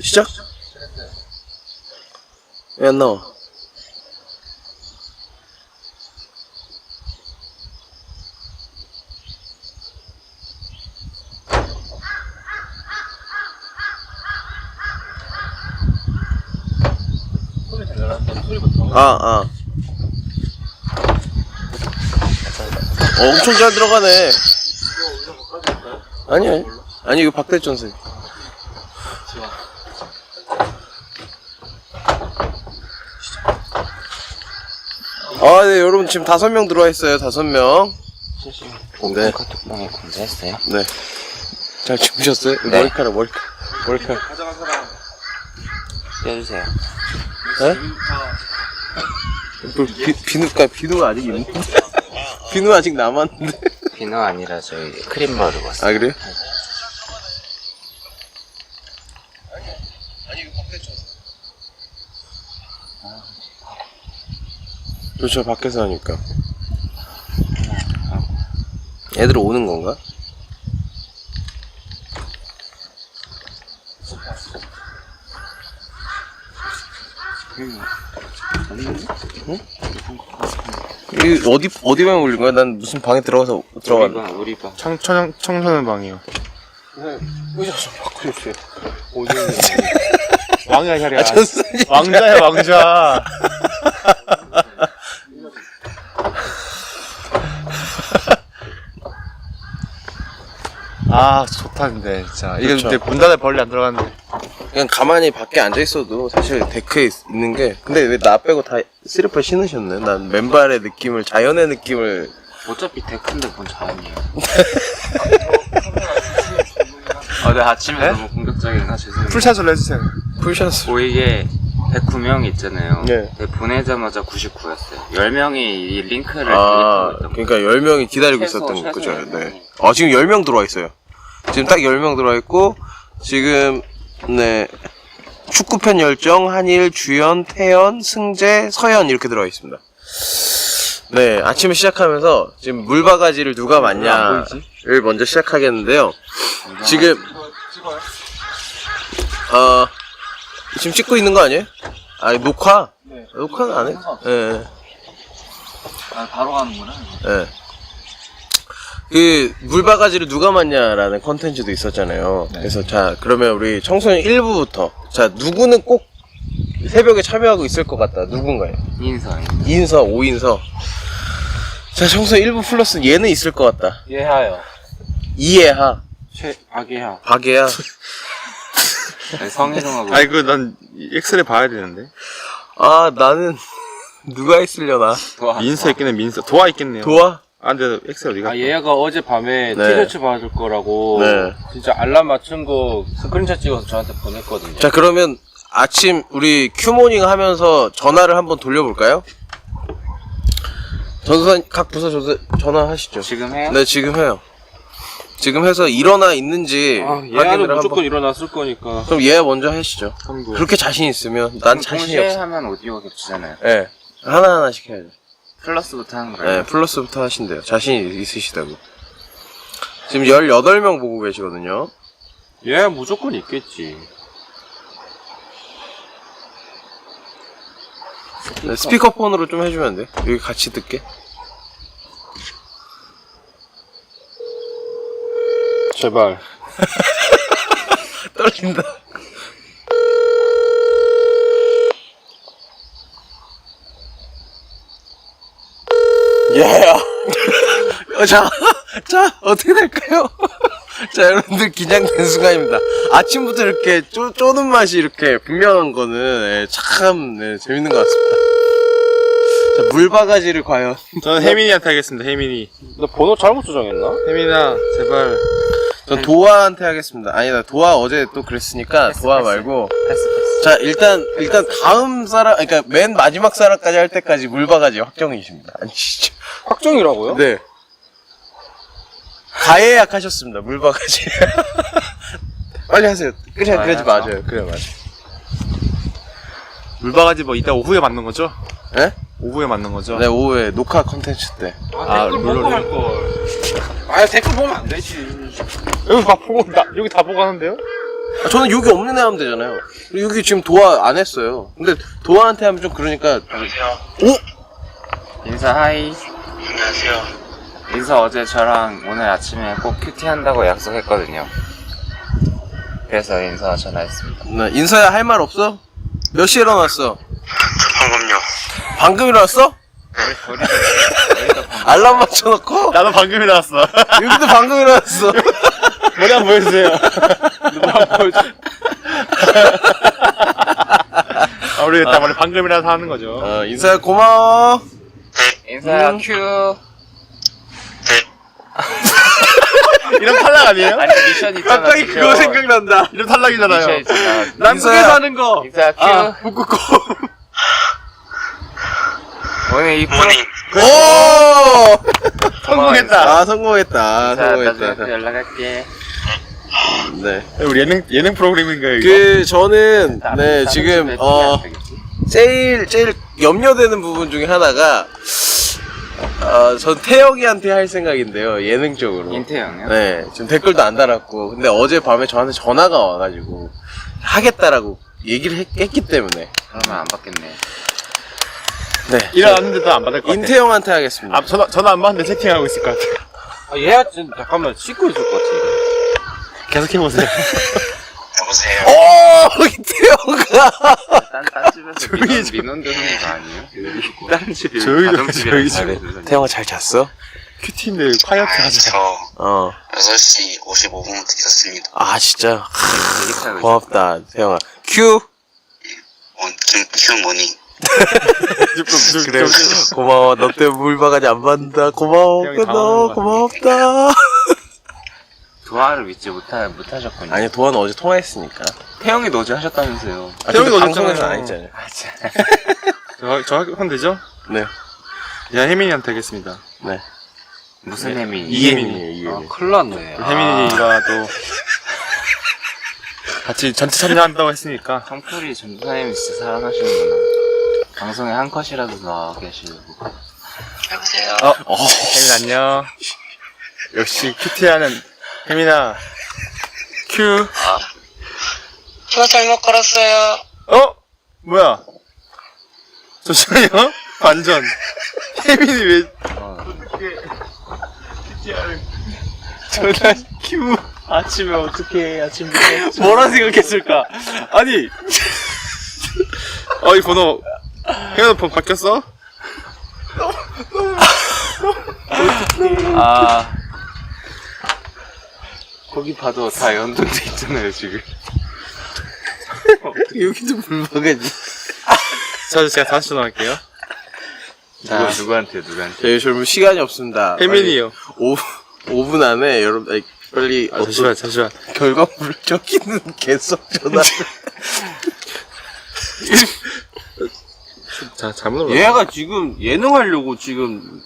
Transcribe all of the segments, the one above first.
시작? 왜 안 나와? 아, 아. 어, 엄청 잘 들어가네. 아니, 아니. 아니, 이거 박대천 선 아, 네, 여러분 지금 다섯 명 들어와 있어요. 다섯 명. 네. 카톡방에 공지했어요? 네. 잘 주무셨어요? 네. 머리카락, 머리카락. 머리카락. 떼주세요. 에? 그 비, 비누가, 비누가 아직 있네? 비누 아직 남았는데. 비누 아니라 저희 크림 바르고 왔어요. 아, 그래요? 그렇죠, 밖에서 하니까. 애들 오는 건가? 이 어디 어디 방에 올린 거야? 난 무슨 방에 들어가서 우리 들어갔는데. 방, 우리 방. 청, 청, 청소년 방이요. 의자 좀 바꿔주세요. 왕이야, 혈이야. 아, 전선이 왕자야, 왕자. 아, 좋다, 근데, 진짜. 이게 그렇죠. 근데 문 닫아 벌레 안 들어가는데. 그냥 가만히 밖에 앉아 있어도 사실 데크에 있- 있는 게 근데 왜 나 빼고 다 슬리퍼 신으셨네? 난 맨발의 느낌을 자연의 느낌을 어차피 데크인데 뭔 자연이에요. 아, 네, 아침에 네? 너무 공격적이나 죄송해요. 풀샷으로 해주세요. 풀샷을 보이게 109명 있잖아요. 네. 네, 보내자마자 99였어요. 10명이 이 링크를 아 클릭하고 있던 그러니까 10명이 기다리고 최소, 있었던 최소 거죠 열 네. 명이. 아 지금 10명 들어와 있어요 지금 딱 10명 들어와 있고 지금 네 축구팬 열정 한일 주연 태연 승재 서연 이렇게 들어와 있습니다 네 아침에 시작하면서 지금 물바가지를 누가 안 맞냐를 먼저 시작하겠는데요 지금 어 지금 찍고 있는 거 아니에요? 아 녹화? 녹화는 안 해? 예. 네. 아, 바로 가는구나. 예. 그 물바가지를 누가 맞냐라는 컨텐츠도 있었잖아요. 그래서 자 그러면 우리 청소년 1부부터 자 누구는 꼭 새벽에 참여하고 있을 것 같다. 누군가요? 인사. 2인서, 5인서. 자 청소년 1부 플러스 얘는 있을 것 같다. 예하요. 이해하, 최악이야. 박예하. 네, 성희롱하고. 아이, 그, 난, 엑스레이 봐야 되는데. 아 나는 누가 있으려나? 도와. 민서 있겠네, 민서. 도화 있겠네요. 도와? 아, 근데 엑스레이 어디가? 아 얘가 어젯밤에 네. 티셔츠 받을 거라고 네. 진짜 알람 맞춘 거 스크린샷 찍어서 저한테 보냈거든요. 자 그러면 아침 우리 큐모닝 하면서 전화를 한번 돌려볼까요? 전선 각 부서 전화 전화하시죠. 지금 해요? 네 지금 해요. 지금 해서 일어나 있는지 아, 얘는 확인을 무조건 한번. 일어났을 거니까. 그럼 얘 먼저 하시죠. 선거. 그렇게 자신 있으면 난 자신이 동시에 없어. 하면 오디오가 겹치잖아요. 예. 하나 하나씩 해야죠. 플러스부터 하는 예, 거예요. 플러스부터 하신대요. 자신 있으시다고. 지금 18명 보고 계시거든요. 얘 무조건 있겠지. 네, 스피커폰으로 좀 해주면 안 돼? 여기 같이 듣게. 제발. 떨린다. 야야. 어, 자, 자, 어떻게 될까요? 자, 여러분들 긴장된 순간입니다. 아침부터 이렇게 쪼, 쪼는 맛이 이렇게 분명한 거는 예, 참 네, 재밌는 것 같습니다. 자, 물바가지를 과연. 저는 혜민이한테 하겠습니다, 혜민이. 너 번호 잘못 조정했나? 혜민아, 제발. 전 도아한테 하겠습니다. 아니다, 도아 어제 또 그랬으니까 도아 말고. 패스, 패스. 자, 일단, 일단 다음 사람, 그러니까 맨 마지막 사람까지 할 때까지 물바가지 확정이십니다. 아니시죠? 확정이라고요? 네. 가해 약하셨습니다. 물바가지. 빨리 하세요. 그래, 아, 그러지 알았어. 맞아요. 그래, 맞아요. 물바가지 뭐 이따 오후에 맞는 거죠? 예? 오후에 맞는 거죠? 네, 오후에 녹화 컨텐츠 때. 아, 댓글 보고 물론. 할 걸. 아 댓글 보면 안 되지. 여기 다 보고, 나, 여기 다 보고 하는데요? 아, 저는 여기 없는 애 하면 되잖아요. 여기 지금 도화 안 했어요. 근데 도화한테 하면 좀 그러니까. 인사 하이. 안녕하세요. 인사 어제 저랑 오늘 아침에 꼭 큐티 한다고 약속했거든요. 그래서 인사 전화했습니다. 나 인사야 할 말 없어? 몇 시에 일어났어? 방금요. 방금 일어났어? 알람 맞춰놓고? 나도 방금 일어났어. 여기도 방금 일어났어. 머리 한번 보여주세요. 아, 우리 일단 원래 방금 일어나서 하는 거죠. 어, 인사야 고마워. 인사야 음. 큐. 이런 탈락 아니에요? 아니 미션 있잖아. 갑자기 그거. 생각난다. 이런 탈락이잖아요. 있잖아. 남극에서 인사야. 하는 거. 인사야 큐. 아, 북극곰. 오늘 이 프로. 오! 성공했다. 아, 성공했다. 인사 나중에 또 성공했다. 연락할게. 네. 우리 예능, 예능 프로그램인가요, 이거? 그, 저는, 다른- 네, 다른 지금, 어? 제일, 제일 염려되는 부분 중에 하나가, 어, 전 태영이한테 할 생각인데요. 예능적으로. 인태형이요? 네, 지금 댓글도 안 달았고. 근데 어젯밤에 저한테 전화가 와가지고, 하겠다라고 얘기를 했, 했기 때문에. 그러면 안 받겠네. 네. 일어났는데도 안 받을 것 같아. 인태영한테 하겠습니다. 아, 전화, 전화 안 받는데 채팅하고 있을 것 같아. 아, 얘가 지금 잠깐만 씻고 있을 것 같아. 계속 해보세요. 여보세요. 오! 인태영아! 딴, 딴 집에서 조용히 민원, 좀- 민원 드는 거 아니에요? 딴 집이. 조용히 좀, 가정집이랑 조용히 좀. 태영아 잘 잤어? 큐티인데 콰이어트 아, 하자. 저 어. 6시 55분부터 있었습니다. 아, 진짜. 고맙다, 태영아. 큐! 원, 김, 큐 모닝. 그래, 고마워. 너 때문에 물바가지 안 받는다. 고마워. 것 고맙다. 도화를 믿지 못하, 못하셨군요. 아니, 도환 어제 통화했으니까. 태영이 어제 하셨다면서요. 아, 태영이도 근데 어제 방송에서. 안 했잖아요. 아, 참. 저, 저 하면 되죠? 네. 야, 혜민이한테 하겠습니다. 네. 무슨 혜민이? 이혜민이에요, 아, 이혜민. 큰일 났네. 아, 혜민이가 또 같이 전체 참여한다고 했으니까 성풀이 전도사님이 진짜 사랑하시는구나. 방송에 한 컷이라도 나와 계시려고. 여보세요. 어, 혜민 안녕. 역시 큐티하는 혜민아. 큐. 저 잘못 걸었어요. 어? 뭐야? 잠시만요. 완전. 혜민이 왜 어, 전화 큐. 아침에 어떻게 아침에 뭐라 생각했을까? 아니. 어, 이 번호. 혜민아 번호 바뀌었어? 아. 거기 봐도 다 연동돼 있잖아요, 지금. 여기도 물바가지. 자, 제가 다시 전화할게요. 누구, 누구한테, 누구한테. 저희 여러분 시간이 없습니다. 혜민이요. 5, 5분 안에 여러분, 아니, 빨리 아, 잠시만, 잠시만. 결과물을 적히는 개석 전화. 자, 잘못 눌렀어. 얘가 지금 예능 하려고 지금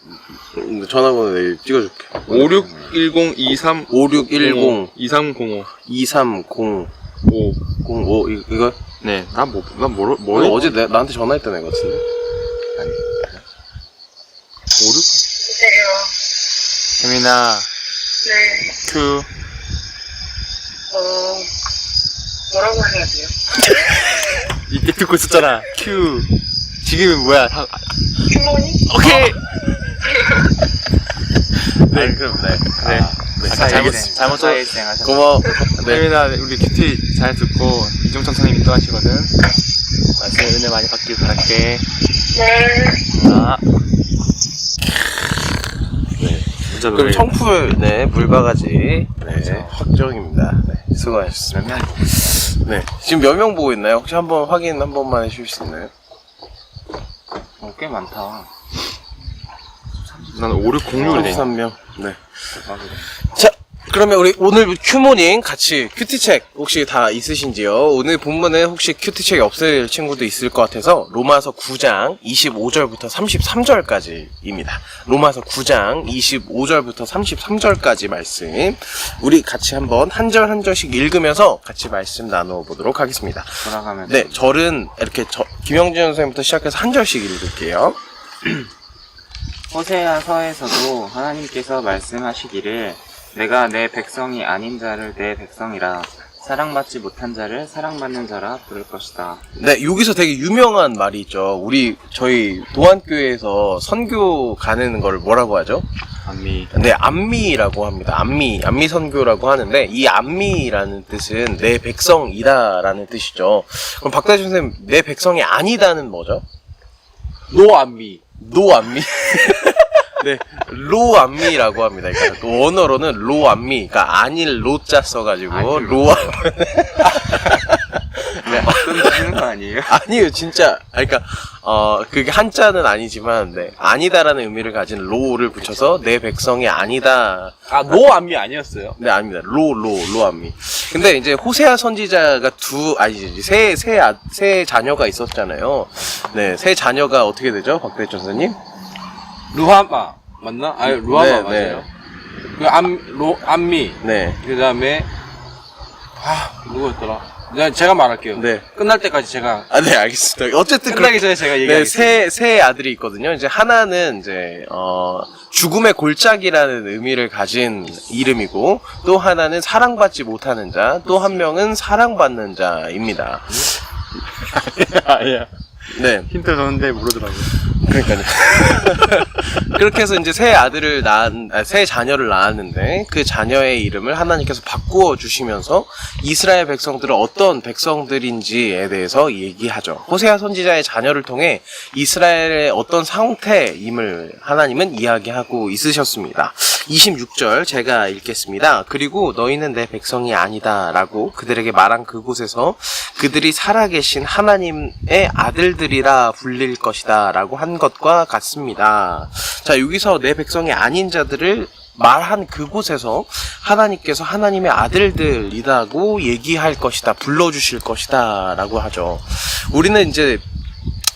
음, 전화번호 내일 찍어줄게. 5610-2305. 5610 2305. 230 5. 05 이- 이거 네, 난 뭐, 난 뭐, 뭐 뭐, 어제 내, 나한테 전화했던 애 같은데? 56? 여보세요. 혜민아, 네. 큐. 어, 뭐라고 해야 돼요? 이때 듣고 있었잖아. 큐. 지금은 뭐야? 다, 큐 모닝? 오케이! 네, 그럼 네. 네. 네. 아까 잘못, 잘못 써. 사회생 하셨 고마워. 네. 혜민아, 우리 큐티 잘 듣고, 이종천 선생님이 또 하시거든. 말씀 은혜 많이 받길 바랄게. 네. 아. 진짜 그럼 노래. 청풀 네 물바가지 네 확정입니다. 네, 수고하셨습니다. 네 지금 몇 명 보고 있나요? 혹시 한번 확인 한 번만 해주실 수 있나요? 어, 꽤 많다. 난 5606이 돼. 33명. 네. 대박이다. 자, 그러면 우리 오늘 큐모닝 같이 큐티책 혹시 다 있으신지요? 오늘 본문에 혹시 큐티책이 없을 친구도 있을 것 같아서 로마서 9장 25절부터 33절까지입니다. 로마서 9장 25절부터 33절까지 말씀 우리 같이 한번 한 절 한 절씩 읽으면서 같이 말씀 나누어 보도록 하겠습니다. 돌아가면. 네, 절은 이렇게 저, 김영진 선생님부터 시작해서 한 절씩 읽을게요. 호세아서에서도 하나님께서 말씀하시기를 내가 내 백성이 아닌 자를 내 백성이라 사랑받지 못한 자를 사랑받는 자라 부를 것이다. 네, 여기서 되게 유명한 말이 있죠. 우리 저희 도안교회에서 선교 가는 걸 뭐라고 하죠? 안미. 네, 안미라고 합니다. 안미, 안미 선교라고 하는데 이 안미라는 뜻은 내 백성이다라는 뜻이죠. 그럼 박다준 선생님, 내 백성이 아니다는 뭐죠? 노안미. 노안미. 네, 로안미라고 합니다. 그러니까 그 원어로는 로안미, 그러니까 아닐 로자 써가지고 아닐 로안. 그건 되는 거 아니에요? 아니에요, 진짜. 아니, 그러니까 어 그게 한자는 아니지만, 네, 아니다라는 의미를 가진 로를 붙여서 내 백성이 아니다. 아, 노 안미 아니었어요? 네, 아닙니다. 로, 로, 로안미. 근데 이제 호세아 선지자가 두, 아니지, 세, 세, 아, 세 자녀가 있었잖아요. 네, 세 자녀가 어떻게 되죠? 박대천 선생님? 루하마. 맞나? 아니, 루하마 네, 맞아요. 그 안, 로, 안미. 네. 그 다음에, 아, 누구였더라? 그냥 제가 말할게요. 네. 끝날 때까지 제가, 아, 네, 알겠습니다. 어쨌든 끝나기 전에 제가 네, 얘기하겠습니다. 세, 세 아들이 있거든요. 이제 하나는 이제, 어, 죽음의 골짜기라는 의미를 가진 이름이고, 또 하나는 사랑받지 못하는 자, 또 한 명은 사랑받는 자입니다. 아니야. 네. 힌트 줬는데 모르더라고요. 그러니까요. 그렇게 해서 이제 새 아들을 낳은, 아, 새 자녀를 낳았는데, 그 자녀의 이름을 하나님께서 바꾸어 주시면서 이스라엘 백성들은 어떤 백성들인지에 대해서 얘기하죠. 호세아 선지자의 자녀를 통해 이스라엘의 어떤 상태임을 하나님은 이야기하고 있으셨습니다. 26절 제가 읽겠습니다. 그리고 너희는 내 백성이 아니다 라고 그들에게 말한 그곳에서 그들이 살아계신 하나님의 아들 들이라 불릴 것이다 라고 한 것과 같습니다. 자, 여기서 내 백성이 아닌 자들을 말한 그곳에서 하나님께서 하나님의 아들들이라고 얘기할 것이다, 불러주실 것이다 라고 하죠. 우리는 이제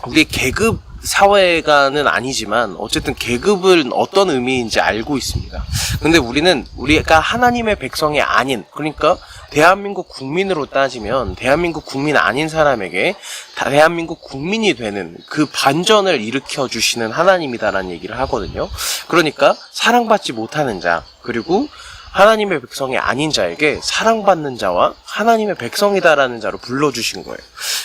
우리 계급 사회가는 아니지만 어쨌든 계급은 어떤 의미인지 알고 있습니다. 근데 우리는 우리가 하나님의 백성이 아닌 그러니까 대한민국 국민으로 따지면 대한민국 국민 아닌 사람에게 다- 대한민국 국민이 되는 그 반전을 일으켜 주시는 하나님이다라는 얘기를 하거든요. 그러니까 사랑받지 못하는 자 그리고 하나님의 백성이 아닌 자에게 사랑받는 자와 하나님의 백성이다라는 자로 불러주신 거예요.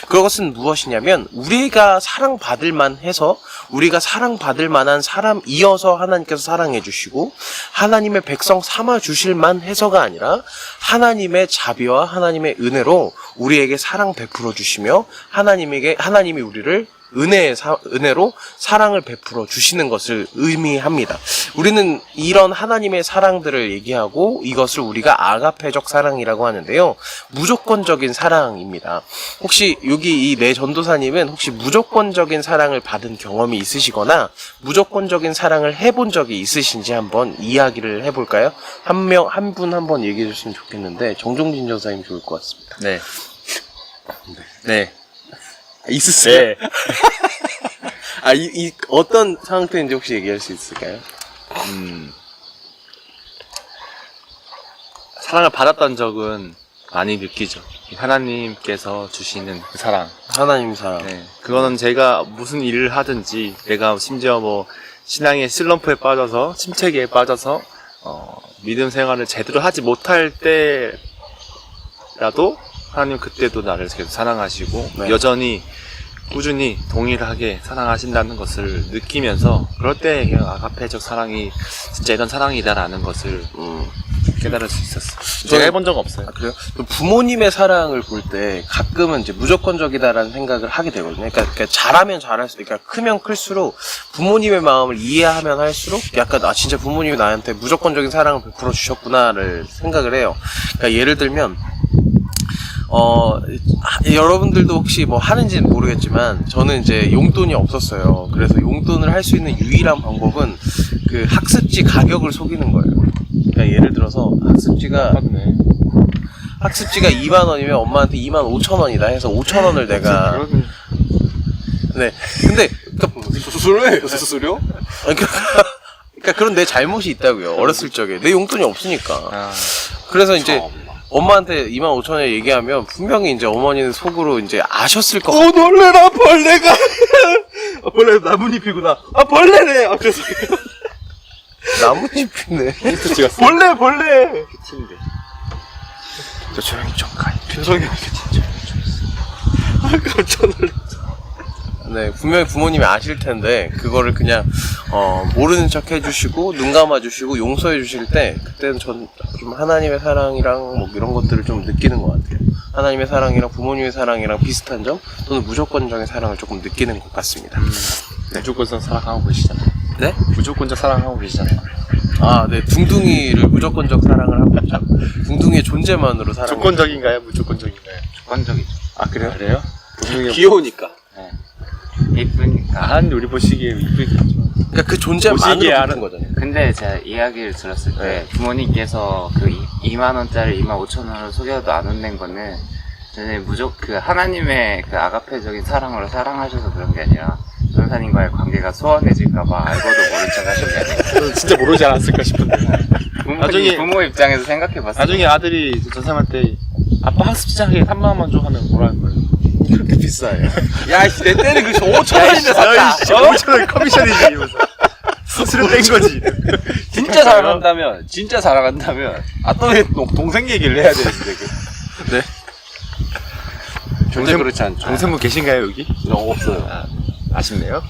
그것은 무엇이냐면 우리가 사랑받을 만해서 우리가 사랑받을 만한 사람이어서 하나님께서 사랑해 주시고 하나님의 백성 삼아 주실 만해서가 아니라 하나님의 자비와 하나님의 은혜로 우리에게 사랑 베풀어 주시며 하나님에게 하나님이 우리를 은혜의 사- 은혜로 사랑을 베풀어 주시는 것을 의미합니다. 우리는 이런 하나님의 사랑들을 얘기하고 이것을 우리가 아가페적 사랑이라고 하는데요. 무조건적인 사랑입니다. 혹시 여기 이 내 전도사님은 혹시 무조건적인 사랑을 받은 경험이 있으시거나 무조건적인 사랑을 해본 적이 있으신지 한번 이야기를 해볼까요? 한 명, 한 분 한번 얘기해 주시면 좋겠는데 정종진 전사님 좋을 것 같습니다. 네. 네. 있으세요? 아, 이, 이 어떤 상태인지 혹시 얘기할 수 있을까요? 음. 사랑을 받았던 적은 많이 느끼죠. 하나님께서 주시는 그 사랑. 하나님 사랑. 네. 그거는 제가 무슨 일을 하든지 내가 심지어 뭐 신앙의 슬럼프에 빠져서 침체기에 빠져서 어, 믿음 생활을 제대로 하지 못할 때라도 하나님 그때도 나를 계속 사랑하시고 네. 여전히 꾸준히 동일하게 사랑하신다는 것을 느끼면서 그럴 때 그냥 아가페적 사랑이 진짜 이런 사랑이다라는 것을 음. 깨달을 수 있었어요. 저는- 제가 해본 적 없어요. 아, 그래요? 그 부모님의 사랑을 볼 때 가끔은 이제 무조건적이다라는 생각을 하게 되거든요. 그러니까, 그러니까 잘하면 잘할수록, 그러니까 크면 클수록 부모님의 마음을 이해하면 할수록 약간 아 진짜 부모님이 나한테 무조건적인 사랑을 베풀어 주셨구나를 생각을 해요. 그러니까 예를 들면 어 하- 여러분들도 혹시 뭐 하는지는 모르겠지만 저는 이제 용돈이 없었어요. 그래서 용돈을 할 수 있는 유일한 방법은 그 학습지 가격을 속이는 거예요. 그러니까 예를 들어서 학습지가 맞네. 학습지가 2만 원이면 엄마한테 2만 5천 원이다 해서 5천 원을 내가 그런 네 근데 그러니까, 수수료예요, 수수료? 그러니까, 그러니까 그런 내 잘못이 있다고요 어렸을 적에 내 용돈이 없으니까 아, 그래서 이제 엄마한테 2만 5천 원 얘기하면 분명히 이제 어머니는 속으로 이제 아셨을 것 같아요 어, 놀래라, 벌레가! 아, 벌레 나뭇잎이구나. 아, 벌레네! 아, 죄송해요. 힌트 찍었어. 벌레, 벌레! 팀인데. 저 조용히 좀 가. 죄송해요, 진짜. 아, 깜짝 놀랐어. 네, 분명히 부모님이 아실 텐데, 그거를 그냥, 어, 모르는 척 해주시고, 눈 감아주시고, 용서해 주실 때, 그때는 전 좀 하나님의 사랑이랑 뭐 이런 것들을 좀 느끼는 것 같아요. 하나님의 사랑이랑 부모님의 사랑이랑 비슷한 점, 또는 무조건적인 사랑을 조금 느끼는 것 같습니다. 무조건적 사랑하고 계시잖아요. 네? 무조건적 사랑하고 계시잖아요. 아, 네, 둥둥이를 무조건적 사랑을 하고 있죠. 둥둥이의 존재만으로 사랑. 조건적인가요? 무조건적인가요? 주관적이죠. 아 그래요? 그래요? 귀여우니까. 이쁘니까. 한 우리 보시기에 이쁘겠죠. 그러니까 그 존재만으로 보시기에 알은- 거잖아요. 근데 제가 이야기를 들었을 때 네. 부모님께서 그 2만 원짜리 2만 5천 원을 속여도 안 혼낸 거는 저는 무조건 그 하나님의 그 아가페적인 사랑으로 사랑하셔서 그런 게 아니라 전사님과의 관계가 소원해질까봐 알고도 모른 척 하신 게 아니라 저는 진짜 모르지 않았을까 싶은데. 부모, 나중에- 부모 입장에서 생각해봤어요. 나중에 아들이 전생할 아빠 학습장에 3만 원만 줘 하면 뭐라 할 거예요? 그렇게 비싸요. 야, 씨, 내 때는 그 5천 원인데 샀다. 5천 원 커미션이지 이러면서. 스스로 뺀 거지. 진짜 사랑한다면, 진짜 사랑한다면, 아, 또왜 동생 얘기를 해야 되는데, 그. 네. 절대 동생- 그렇지 않죠. 동생분 계신가요 여기? 저 없어요. 아, 아쉽네요.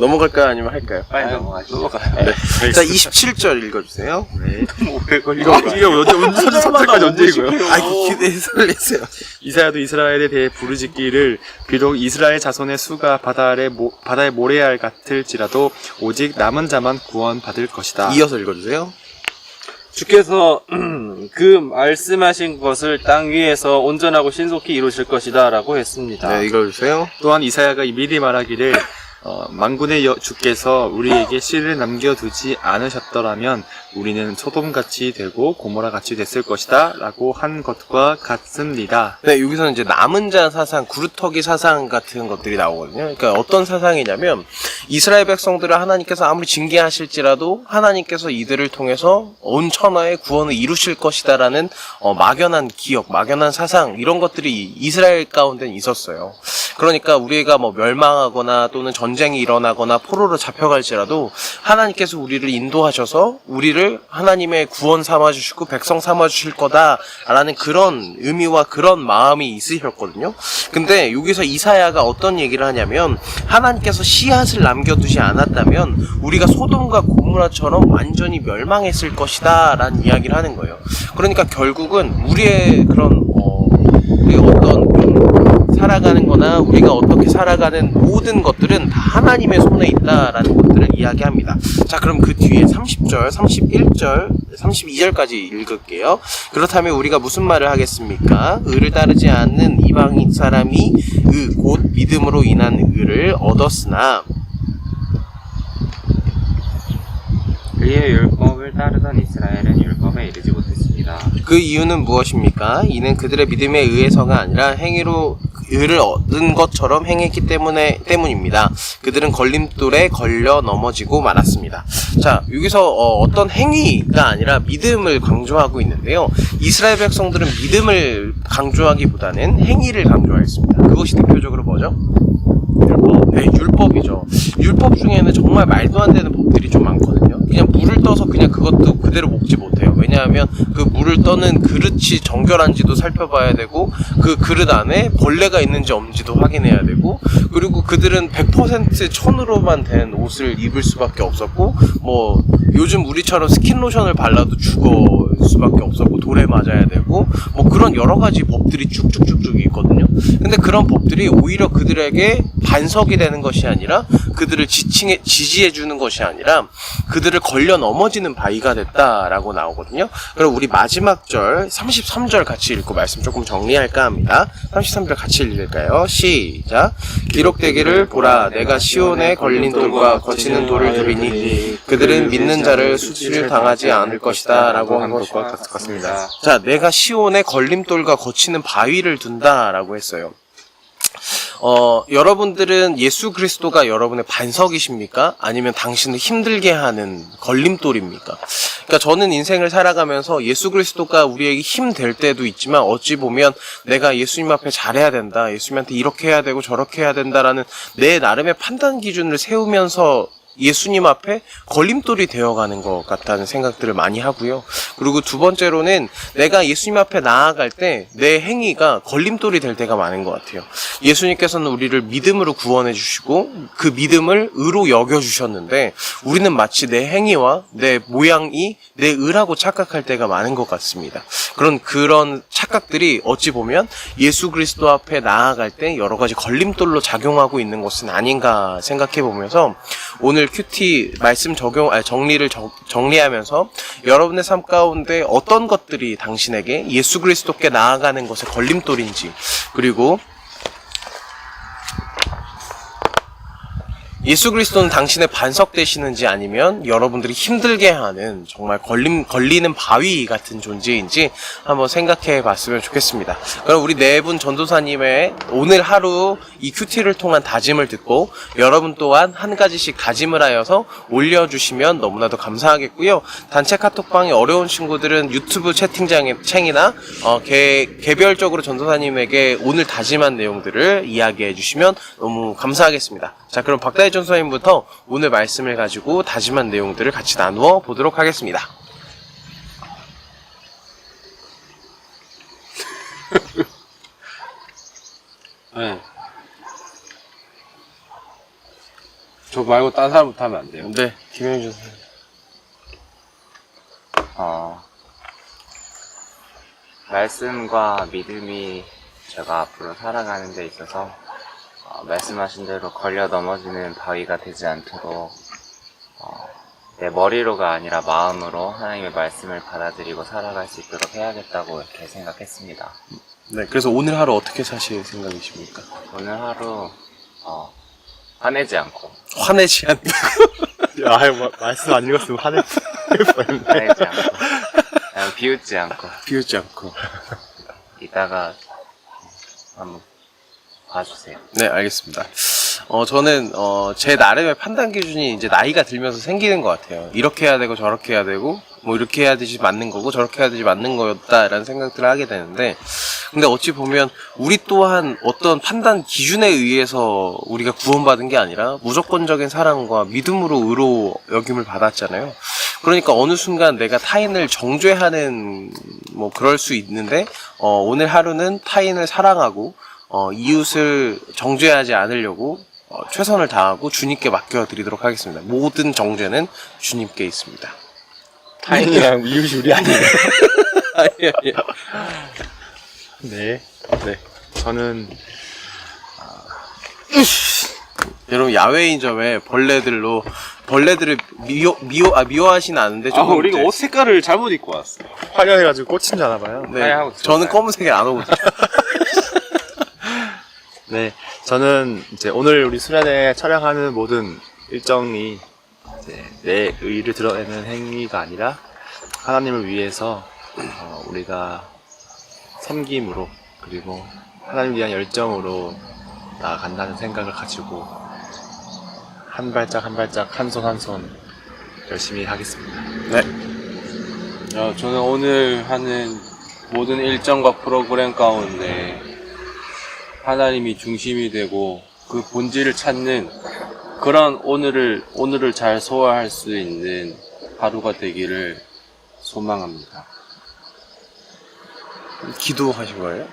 넘어갈까요? 아니면 할까요? 빨리 아유, 넘어가시죠. 넘어가요. 네. 자, 27절 읽어주세요. 네. 오래 걸려. 이거 이거 언제 언제 선택까지 언제 읽어요? 아, 기대해 설레세요. 이사야도 이스라엘에 대해 부르짖기를 비록 이스라엘 자손의 수가 바다 아래 모, 바다의 모래알 같을지라도 오직 남은 자만 구원받을 것이다. 이어서 읽어주세요. 주께서 그 말씀하신 것을 땅 위에서 온전하고 신속히 이루실 것이다 라고 했습니다. 네, 읽어주세요. 또한 이사야가 미리 말하기를 어, 만군의 여, 주께서 우리에게 씨를 남겨두지 않으셨더라면 우리는 소돔같이 되고 고모라같이 됐을 것이다 라고 한 것과 같습니다. 네, 여기서는 이제 남은 자 사상, 구루터기 사상 같은 것들이 나오거든요. 그러니까 어떤 사상이냐면 이스라엘 백성들을 하나님께서 아무리 징계하실지라도 하나님께서 이들을 통해서 온 천하의 구원을 이루실 것이다라는 어, 막연한 기억, 막연한 사상 이런 것들이 이스라엘 가운데는 있었어요. 그러니까 우리가 뭐 멸망하거나 또는 전 쟁이 일어나거나 포로로 잡혀갈지라도 하나님께서 우리를 인도하셔서 우리를 하나님의 구원 삼아 주시고 백성 삼아 주실 거다라는 그런 의미와 그런 마음이 있으셨거든요. 근데 여기서 이사야가 어떤 얘기를 하냐면 하나님께서 씨앗을 남겨두지 않았다면 우리가 소돔과 고무라처럼 완전히 멸망했을 것이다라는 이야기를 하는 거예요. 그러니까 결국은 우리의 그런 어, 우리의 어떤 살아가는 거나 우리가 어떻게 살아가는 모든 것들은 다 하나님의 손에 있다라는 것들을 이야기합니다. 자, 그럼 그 뒤에 30절, 31절, 32절까지 읽을게요. 그렇다면 우리가 무슨 말을 하겠습니까? 의를 따르지 않는 이방인 사람이 의, 곧 믿음으로 인한 의를 얻었으나 그의 율법을 따르던 이스라엘은 율법에 이르지 못했습니다. 그 이유는 무엇입니까? 이는 그들의 믿음에 의해서가 아니라 행위로 의를 얻은 것처럼 행했기 때문에 때문입니다. 그들은 걸림돌에 걸려 넘어지고 말았습니다. 자, 여기서 어, 떤 행위가 아니라 믿음을 강조하고 있는데요. 이스라엘 백성들은 믿음을 강조하기보다는 행위를 강조했습니다. 그것이 대표적으로 뭐죠? 네, 율법이죠. 율법 중에는 정말 말도 안 되는 법들이 좀 많거든요. 그냥 물을 떠서 그냥 그것도 그대로 먹지 못해요. 왜냐하면 그 물을 떠는 그릇이 정결한지도 살펴봐야 되고 그 그릇 안에 벌레가 있는지 없는지도 확인해야 되고 그리고 그들은 100% 천으로만 된 옷을 입을 수밖에 없었고 뭐 요즘 우리처럼 스킨 로션을 발라도 죽을 수밖에 없었고 돌에 맞아야 되고 뭐 그런 여러 가지 법들이 쭉쭉쭉쭉 있거든요. 근데 그런 법들이 오히려 그들에게 반석이 되는 것이 아니라 그들을 지칭해 지지해 주는 것이 아니라 그들을 걸려 넘어지는 바위가 됐다라고 나오거든요. 그럼 우리 마지막 절 33절 같이 읽고 말씀 조금 정리할까 합니다. 33절 같이 읽을까요? 시작. 기록되기를 보라 내가 시온에 걸린 돌과 거치는 돌을 두리니 그들은 믿는 자를 수치를 당하지 않을 것이다 라고 한 것과 같습니다. 자, 내가 시온에 걸림돌과 거치는 바위를 둔다 라고 했어요. 어, 여러분들은 예수 그리스도가 여러분의 반석이십니까? 아니면 당신을 힘들게 하는 걸림돌입니까? 그러니까 저는 인생을 살아가면서 예수 그리스도가 우리에게 힘 될 때도 있지만 어찌 보면 내가 예수님 앞에 잘해야 된다. 예수님한테 이렇게 해야 되고 저렇게 해야 된다라는 내 나름의 판단 기준을 세우면서 예수님 앞에 걸림돌이 되어가는 것 같다는 생각들을 많이 하고요. 그리고 두 번째로는 내가 예수님 앞에 나아갈 때 내 행위가 걸림돌이 될 때가 많은 것 같아요. 예수님께서는 우리를 믿음으로 구원해 주시고 그 믿음을 의로 여겨 주셨는데 우리는 마치 내 행위와 내 모양이 내 의라고 착각할 때가 많은 것 같습니다. 그런 그런 착각들이 어찌 보면 예수 그리스도 앞에 나아갈 때 여러 가지 걸림돌로 작용하고 있는 것은 아닌가 생각해 보면서 오늘 큐티 말씀 적용 아니, 정리를 정, 정리하면서 여러분의 삶 가운데 어떤 것들이 당신에게 예수 그리스도께 나아가는 것의 걸림돌인지 그리고 예수 그리스도는 당신의 반석 되시는지 아니면 여러분들이 힘들게 하는 정말 걸림, 걸리는 바위 같은 존재인지 한번 생각해 봤으면 좋겠습니다. 그럼 우리 네 분 전도사님의 오늘 하루 이 큐티를 통한 다짐을 듣고 여러분 또한 한 가지씩 다짐을 하여서 올려주시면 너무나도 감사하겠고요. 단체 카톡방이 어려운 친구들은 유튜브 채팅장에 챙이나 어, 개, 개별적으로 전도사님에게 오늘 다짐한 내용들을 이야기해 주시면 너무 감사하겠습니다. 자, 그럼 박다혜 전도사님부터 오늘 말씀을 가지고 다짐한 내용들을 같이 나누어 보도록 하겠습니다. 네. 저 말고 딴 사람부터 하면 안 돼요. 네, 김영희 전도사님. 어, 말씀과 믿음이 제가 앞으로 살아가는 데 있어서 어, 말씀하신 대로 걸려 넘어지는 바위가 되지 않도록 어, 내 머리로가 아니라 마음으로 하나님의 말씀을 받아들이고 살아갈 수 있도록 해야겠다고 이렇게 생각했습니다. 네, 그래서 오늘 하루 어떻게 사실 생각이십니까? 오늘 하루 어, 화내지 않고 화내지 않는 아, 뭐, 말씀 안 읽었으면 화낼 뻔했네. 화내지 않고 그냥 비웃지 않고 비웃지 않고. 이따가 한번 봐주세요. 네, 알겠습니다. 어, 저는, 어, 제 나름의 판단 기준이 이제 나이가 들면서 생기는 것 같아요. 이렇게 해야 되고, 저렇게 해야 되고, 뭐, 이렇게 해야 되지 맞는 거고, 저렇게 해야 되지 맞는 거였다라는 생각들을 하게 되는데, 근데 어찌 보면, 우리 또한 어떤 판단 기준에 의해서 우리가 구원받은 게 아니라, 무조건적인 사랑과 믿음으로 의로 여김을 받았잖아요. 그러니까 어느 순간 내가 타인을 정죄하는, 뭐, 그럴 수 있는데, 어, 오늘 하루는 타인을 사랑하고, 어, 이웃을 정죄하지 않으려고 어, 최선을 다하고 주님께 맡겨드리도록 하겠습니다. 모든 정죄는 주님께 있습니다. 타인이랑 이웃이 우리 아니에요. 아니, 아니. 네. 네. 저는, 여러분 야외인 점에 벌레들로 벌레들을 미워 미워 아 미워하진 않은데 아, 조금 우리가 이제- 옷 색깔을 잘못 입고 왔어. 화려해가지고 꽂힌 줄 아나봐요. 네, 저는 들어가요. 검은색이 안 오거든요. 네, 저는 이제 오늘 우리 수련회 촬영하는 모든 일정이 이제 내 의를 드러내는 행위가 아니라 하나님을 위해서 어, 우리가 섬김으로 그리고 하나님 위한 열정으로 나아간다는 생각을 가지고 한 발짝 한 발짝 한 손 한 손 열심히 하겠습니다. 네, 어, 저는 오늘 하는 모든 일정과 프로그램 가운데 하나님이 중심이 되고 그 본질을 찾는 그런 오늘을 오늘을 잘 소화할 수 있는 하루가 되기를 소망합니다. 기도하신 거예요?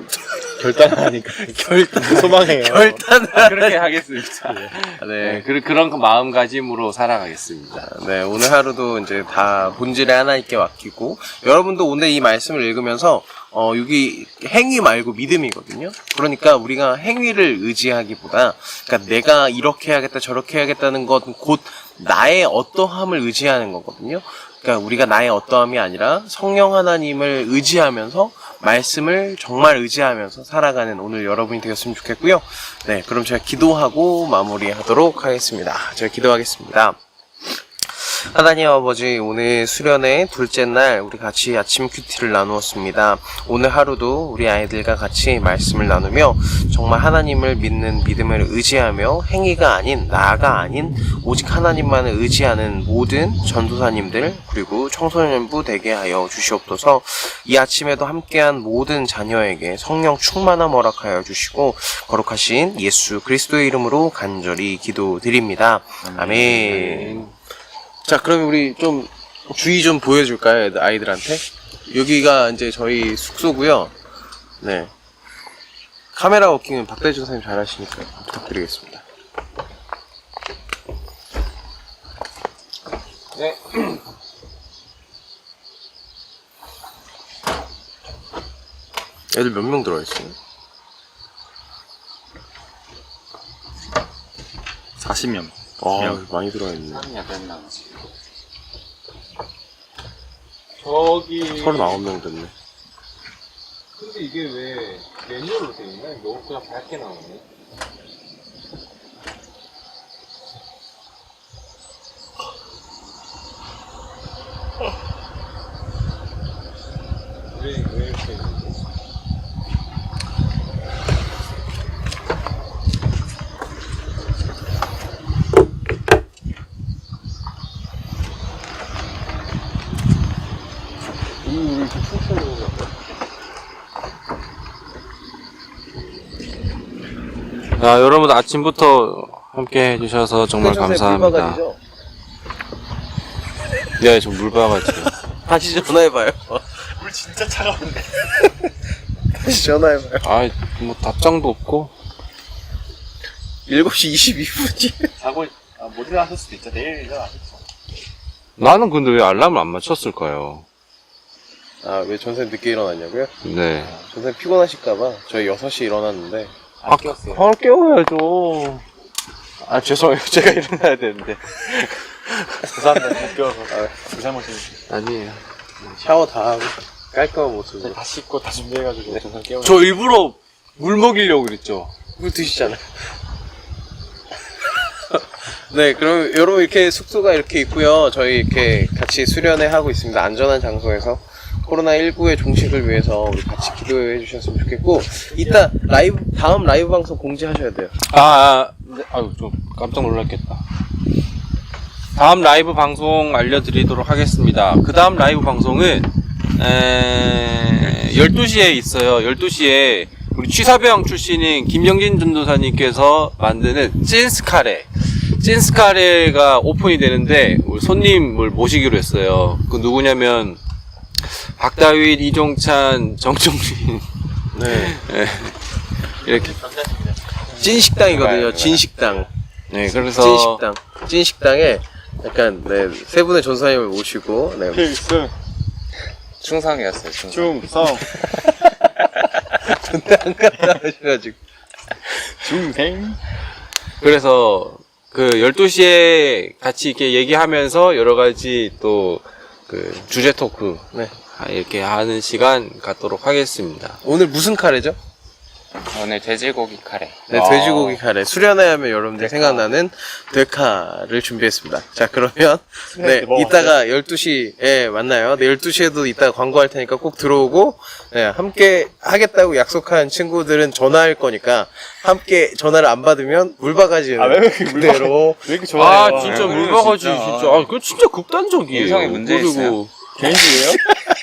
결단하니까 결단 소망해요. 결단을 그렇게 하겠습니다. 네, 네, 그, 그런 그 마음가짐으로 살아가겠습니다. 네, 오늘 하루도 이제 다 본질에 하나님께 맡기고, 여러분도 오늘 이 말씀을 읽으면서, 어, 여기 행위 말고 믿음이거든요. 그러니까 우리가 행위를 의지하기보다, 그러니까 내가 이렇게 해야겠다, 저렇게 해야겠다는 것, 곧 나의 어떠함을 의지하는 거거든요. 그러니까 우리가 나의 어떠함이 아니라 성령 하나님을 의지하면서 말씀을 정말 의지하면서 살아가는 오늘 여러분이 되었으면 좋겠고요. 네, 그럼 제가 기도하고 마무리하도록 하겠습니다. 제가 기도하겠습니다. 하나님 아버지 오늘 수련의 둘째 날 우리 같이 아침 큐티를 나누었습니다. 오늘 하루도 우리 아이들과 같이 말씀을 나누며 정말 하나님을 믿는 믿음을 의지하며 행위가 아닌 나가 아닌 오직 하나님만을 의지하는 모든 전도사님들 그리고 청소년부 되게 하여 주시옵소서 이 아침에도 함께한 모든 자녀에게 성령 충만함 허락하여 주시고 거룩하신 예수 그리스도의 이름으로 간절히 기도드립니다. 아멘. 자, 그럼 우리 좀 주의 좀 보여줄까요, 아이들한테? 여기가 이제 저희 숙소고요. 네. 카메라 워킹은 박대준 선생님 잘 하시니까 부탁드리겠습니다. 네. 애들 몇 명 들어있어요? 40명. 아, 많이 들어있네. 여덟 나오지. 저기 39명 됐네. 근데 이게 왜 메뉴로 돼 있나? 너무 그냥 밝게 나오네. 자, 여러분 아침부터 함께 해주셔서 정말 감사합니다. 네, 저 물바가지요. 다시 전화해봐요. 물 진짜 차가운데. 다시 전화해봐요. 아, 뭐 답장도 없고. 7시 22분이. 자고, 아, 못 일어났을 수도 있죠. 내일 일어나겠죠. 나는 근데 왜 알람을 안 맞췄을까요? 아, 왜 전생 늦게 일어났냐고요? 네. 전생 피곤하실까봐 저희 6시에 일어났는데. 안 깨웠어요. 아, 깨워야죠. 아, 죄송해요. 제가 일어나야 되는데. 죄송합니다. 못 깨워서. 그 잘못입니다. 아니에요. 샤워 다 하고 깔끔한 모습으로. 다 씻고 다 준비해가지고 죄송 깨워. 저 일부러 물 먹이려고 그랬죠. 물 드시잖아요. 네, 그럼 여러분 이렇게 숙소가 이렇게 있고요. 저희 이렇게 같이 수련회 하고 있습니다. 안전한 장소에서 코로나19의 종식을 위해서 우리 같이 기도해 주셨으면 좋겠고 이따 라이브 다음 라이브 방송 공지하셔야 돼요. 아, 아 네. 아유, 좀 깜짝 놀랐겠다. 다음 라이브 방송 알려드리도록 하겠습니다. 그 다음 라이브 방송은, 에, 12시에 있어요. 12시에 우리 취사병 출신인 김영진 전도사님께서 만드는 찐스카레. 찐스카레가 오픈이 되는데, 우리 손님을 모시기로 했어요. 그 누구냐면, 박다윗, 이종찬, 정종민. 네. 이렇게. 찐식당이거든요. 진식당. 네, 그래서. 찐식당. 찐식당에 약간 네, 세 분의 전사님을 모시고 네. 필승, 충성이었어요, 충성. 충성, 근데 안 갔다 하셔가지고 중생. 그래서 그 12시에 같이 이렇게 얘기하면서 여러 가지 또 그 주제 토크 네. 아, 이렇게 하는 시간 갖도록 하겠습니다. 오늘 무슨 카레죠? 오늘 돼지고기 카레. 네, 아. 돼지고기 카레. 수련회 하면 여러분들 생각나는 데카를 준비했습니다. 자, 그러면, 네, 뭐 이따가 12시에 만나요. 네, 12시에도 이따가 광고할 테니까 꼭 들어오고, 네, 함께 하겠다고 약속한 친구들은 전화할 거니까, 함께 전화를 안 받으면 물바가지는 아, 왜 이렇게 물바- 그대로. 왜 이렇게 좋아해요? 아 진짜 네, 물바가지 진짜. 진짜 아 그거 진짜 극단적이에요. 인성에 문제 그리고 있어요. 개인적이에요?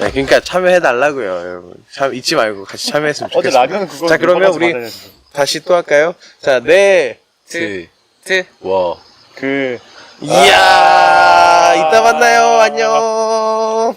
네, 그러니까 참여해 달라고요, 여러분. 참, 잊지 말고 같이 참여했으면 어제 좋겠습니다. 라면 그거. 자, 그러면 우리 다시 또 할까요? 자, 네. 트, 트. 와. 그 이야, 이따 만나요. 안녕.